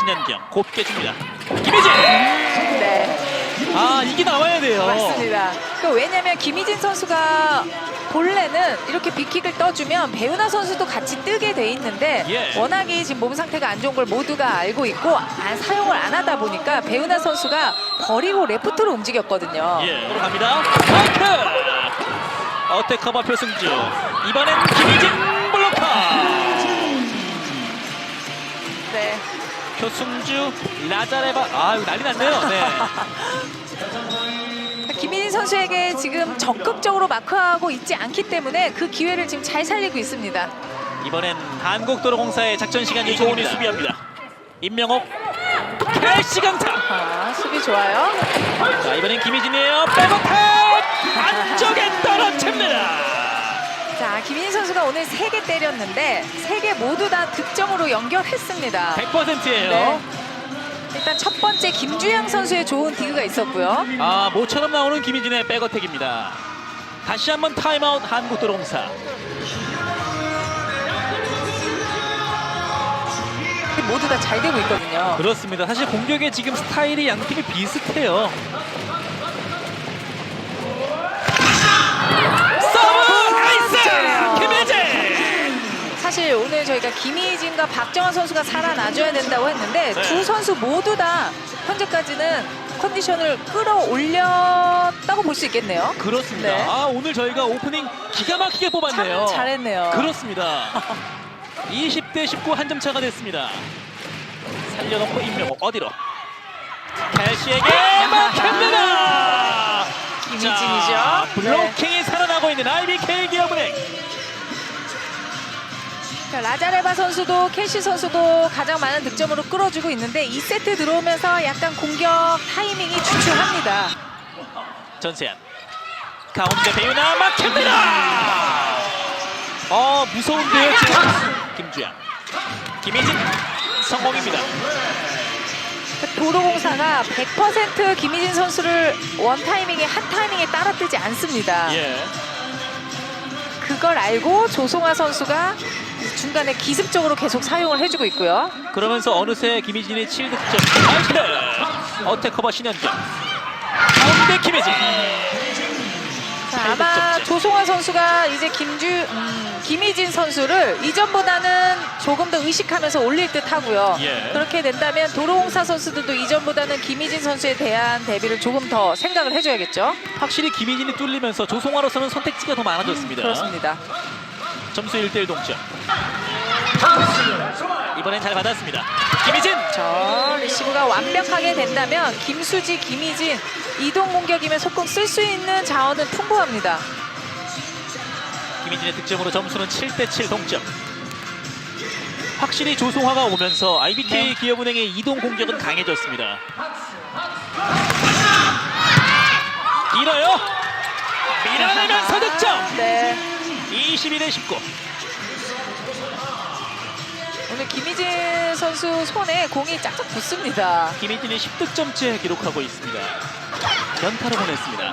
신현경 곱게 줍니다. 김희진. 네, 아 이게 나와야 돼요. 맞습니다. 그 왜냐면 김희진 선수가 본래는 이렇게 빅킥을 떠주면 배우나 선수도 같이 뜨게 돼 있는데 예. 워낙에 지금 몸 상태가 안 좋은 걸 모두가 알고 있고 안, 사용을 안 하다 보니까 배우나 선수가 버리고 레프트로 움직였거든요. 예, 으로 갑니다. 마크. 어택 커버 표승주. 이번엔 김희진 표승주 라자레바. 아 이거 난리 났네요. 네. 김희진 선수에게 지금 적극적으로 마크하고 있지 않기 때문에 그 기회를 지금 잘 살리고 있습니다. 이번엔 한국도로공사의 작전 시간이 조은이 수비합니다. 임명옥 캐시 강타. 아, 수비 좋아요. 자 이번엔 김희진이에요. 백어택 안쪽에 떨어집니다. 자, 김희진 선수가 오늘 세 개 때렸는데 세 개 모두 다 득점으로 연결했습니다. 100%예요. 네. 일단 첫 번째 김주영 선수의 좋은 디그가 있었고요. 아 모처럼 나오는 김희진의 백어택입니다. 다시 한번 타임아웃 한국도로공사. 모두 다 잘 되고 있거든요. 그렇습니다. 사실 공격의 지금 스타일이 양 팀이 비슷해요. 서브 나이스 김혜재. 사실 오늘 저희가 김희진과 박정환 선수가 살아나줘야 된다고 했는데 네. 두 선수 모두 다 현재까지는 컨디션을 끌어올렸다고 볼 수 있겠네요. 그렇습니다. 네. 아 오늘 저희가 오프닝 기가 막히게 뽑았네요. 참 잘했네요. 그렇습니다. 20대 19 한 점 차가 됐습니다. 살려놓고 임명호 어디로? 캐시에게 막힙니다. 김희진이죠. 자, 네. 블로킹이 살아나고 있는 기업 자, 라자레바 선수도 캐시 선수도 가장 많은 득점으로 끌어주고 있는데 2세트 들어오면서 약간 공격 타이밍이 주춤합니다. 전세현 가운데 배우나 막힙니다. 어 무서운데요 지금 김주영 김희진 성공입니다. 도로공사가 100% 김희진 선수를 원 타이밍에 한 타이밍에 따라뜨지 않습니다. 예. 그걸 알고 조송아 선수가 중간에 기습적으로 계속 사용을 해주고 있고요. 그러면서 어느새 김희진의 7득점 나이스 어택 커버 신현경 가운데 김희진 자, 아마 8득점째. 조송아 선수가 이제 김주 음, 김희진 선수를 이전보다는 조금 더 의식하면서 올릴 듯 하고요. 예. 그렇게 된다면 도로공사 선수들도 이전보다는 김희진 선수에 대한 대비를 조금 더 생각을 해줘야겠죠. 확실히 김희진이 뚫리면서 조송아로서는 선택지가 더 많아졌습니다. 그렇습니다. 점수 1대1 동점 이번엔 잘 받았습니다 김희진 저 리시브가 완벽하게 된다면 김수지, 김희진 이동 공격이면 속공 쓸 수 있는 자원은 풍부합니다. 김희진의 득점으로 점수는 7대7 동점. 확실히 조송화가 오면서 IBK 네. 기업은행의 이동 공격은 강해졌습니다. 길어요. 밀어내면서 득점. 네. 22대 19. 오늘 김희진 선수 손에 공이 짝짝 붙습니다. 김희진이 10득점째 기록하고 있습니다. 연타로 보냈습니다.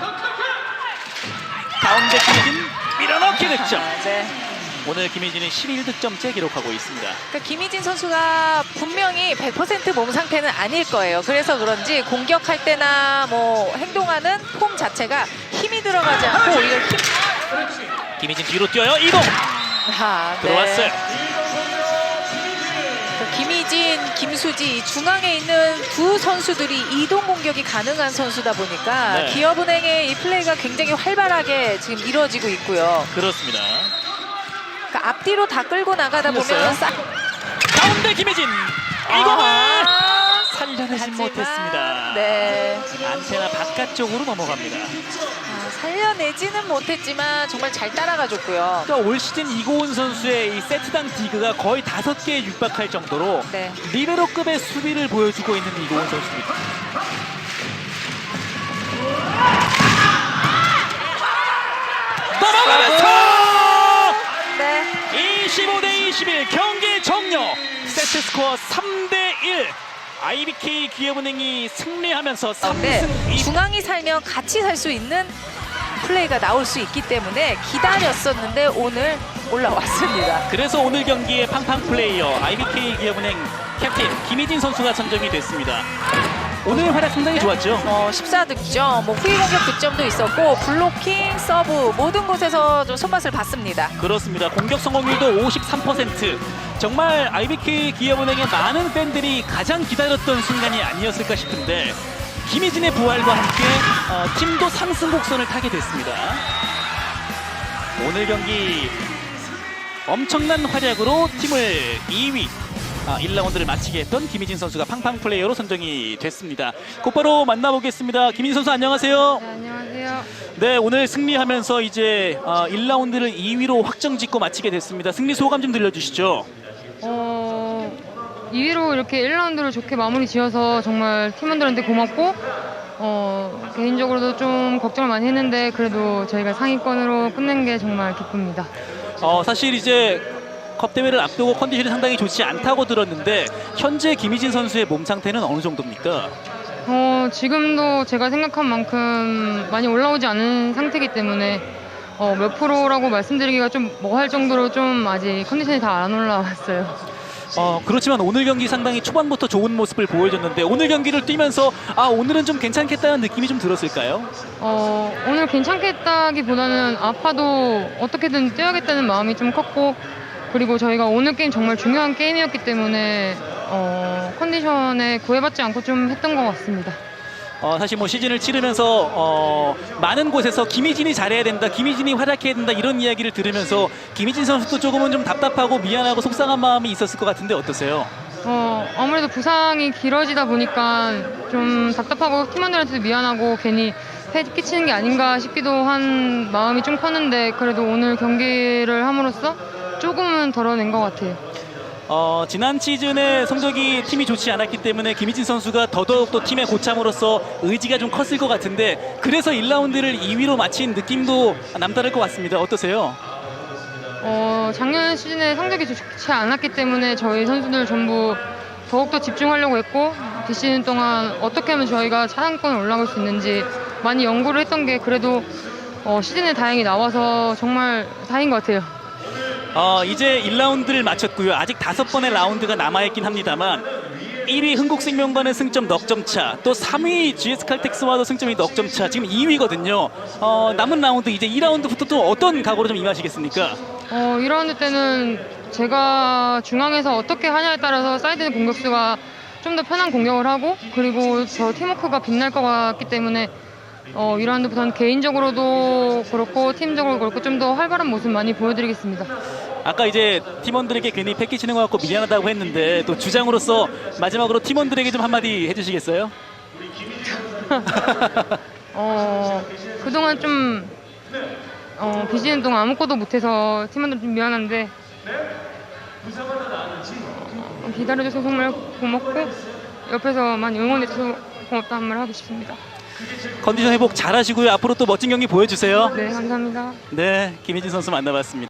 가운데 김희진 밀어넣기 득점. 아, 네. 오늘 김희진은 11득점째 기록하고 있습니다. 그러니까 김희진 선수가 분명히 100%몸 상태는 아닐 거예요. 그래서 그런지 공격할 때나 뭐 행동하는 폼 자체가 힘이 들어가지 않고 오히려 힘. 김희진 뒤로 뛰어요. 이동 아, 네. 들어왔어요. 그 김희진, 김수지 이 중앙에 있는 두 선수들이 이동 공격이 가능한 선수다 보니까 네. 기업은행의 이 플레이가 굉장히 활발하게 지금 이루어지고 있고요. 그렇습니다. 그러니까 앞뒤로 다 끌고 나가다? 보면 싹 가운데 김혜진 이공을 아, 살려내지 하지만, 못했습니다. 네. 안테나 바깥쪽으로 넘어갑니다. 아, 살려내지는 못했지만 정말 잘 따라가줬고요. 그러니까 올 시즌 이고은 선수의 이 세트당 디그가 거의 다섯 개에 육박할 정도로 네. 리베로급의 수비를 보여주고 있는 이고은 선수입니다. 넘어가면서 네. 25 대 21 경기 종료 세트 스코어 3 대 1 IBK 기업은행이 승리하면서 네. 3승 2 중앙이 살면 같이 살 수 있는 플레이가 나올 수 있기 때문에 기다렸었는데 오늘 올라왔습니다. 그래서 오늘 경기의 팡팡 플레이어 IBK 기업은행 캡틴 김희진 선수가 선정이 됐습니다. 오늘 활약 상당히 좋았죠. 어, 14득점, 뭐 후위 공격 득점도 있었고 블로킹, 서브 모든 곳에서 좀 손맛을 봤습니다. 그렇습니다. 공격 성공률도 53%. 정말 IBK 기업은행의 많은 팬들이 가장 기다렸던 순간이 아니었을까 싶은데 김희진의 부활과 함께 어, 팀도 상승 곡선을 타게 됐습니다. 오늘 경기 엄청난 활약으로 팀을 2위 아, 1라운드를 마치게 했던 김희진 선수가 팡팡 플레이어로 선정이 됐습니다. 곧바로 만나보겠습니다. 김희진 선수 안녕하세요. 네, 안녕하세요. 네, 오늘 승리하면서 이제 어, 1라운드를 2위로 확정 짓고 마치게 됐습니다. 승리 소감 좀 들려주시죠. 어, 2위로 이렇게 1라운드를 좋게 마무리 지어서 정말 팀원들한테 고맙고 어, 개인적으로도 좀 걱정을 많이 했는데 그래도 저희가 상위권으로 끝낸 게 정말 기쁩니다. 어, 사실 이제 컵 대회를 앞두고 컨디션이 상당히 좋지 않다고 들었는데 현재 김희진 선수의 몸 상태는 어느 정도입니까? 어, 지금도 제가 생각한 만큼 많이 올라오지 않은 상태이기 때문에 어, 몇 프로라고 말씀드리기가 좀 뭐 할 정도로 좀 아직 컨디션이 다 안 올라왔어요. 어, 그렇지만 오늘 경기 상당히 초반부터 좋은 모습을 보여줬는데 오늘 경기를 뛰면서 아 오늘은 좀 괜찮겠다는 느낌이 좀 들었을까요? 어, 오늘 괜찮겠다기보다는 아파도 어떻게든 뛰어야겠다는 마음이 좀 컸고 그리고 저희가 오늘 게임 정말 중요한 게임이었기 때문에 어, 컨디션에 구애받지 않고 좀 했던 것 같습니다. 어, 사실 뭐 시즌을 치르면서 어, 많은 곳에서 김희진이 잘해야 된다, 김희진이 활약해야 된다 이런 이야기를 들으면서 김희진 선수도 조금은 좀 답답하고 미안하고 속상한 마음이 있었을 것 같은데 어떠세요? 어, 아무래도 부상이 길어지다 보니까 좀 답답하고 팀원들한테도 미안하고 괜히 해 끼치는 게 아닌가 싶기도 한 마음이 좀 컸는데 그래도 오늘 경기를 함으로써 조금은 덜어낸 것 같아요. 어, 지난 시즌에 성적이 팀이 좋지 않았기 때문에 김희진 선수가 더더욱 또 팀의 고참으로서 의지가 좀 컸을 것 같은데 그래서 1라운드를 2위로 마친 느낌도 남다를 것 같습니다. 어떠세요? 어, 작년 시즌에 성적이 좋지 않았기 때문에 저희 선수들 전부 더욱더 집중하려고 했고 뒷시즌 동안 어떻게 하면 저희가 차상권에 올라갈 수 있는지 많이 연구를 했던 게 그래도 어, 시즌에 다행히 나와서 정말 다행인 것 같아요. 어, 이제 1라운드를 마쳤고요. 아직 다섯 번의 라운드가 남아있긴 합니다만 1위 흥국생명과는 승점 넉점 차, 또 3위 GS칼텍스와도 승점이 넉점 차, 지금 2위거든요. 어, 남은 라운드 이제 2라운드부터 또 어떤 각오로 좀 임하시겠습니까? 어, 1라운드 때는 제가 중앙에서 어떻게 하냐에 따라서 사이드 공격수가 좀 더 편한 공격을 하고 그리고 저 팀워크가 빛날 것 같기 때문에 어, 1라운드부터는 개인적으로도 그렇고 팀적으로 그렇고 좀 더 활발한 모습 많이 보여드리겠습니다. 아까 이제 팀원들에게 괜히 패키치는 것 같고 미안하다고 했는데 또 주장으로서 마지막으로 팀원들에게 좀 한마디 해주시겠어요? 어, 그동안 좀 어, 비시는 동안 아무것도 못해서 팀원들 좀 미안한데 어, 기다려줘서 정말 고맙고 옆에서 많이 응원해줘서 고맙다는 말 하고 싶습니다. 컨디션 회복 잘하시고요. 앞으로 또 멋진 경기 보여주세요. 네, 감사합니다. 네, 김희진 선수 만나봤습니다.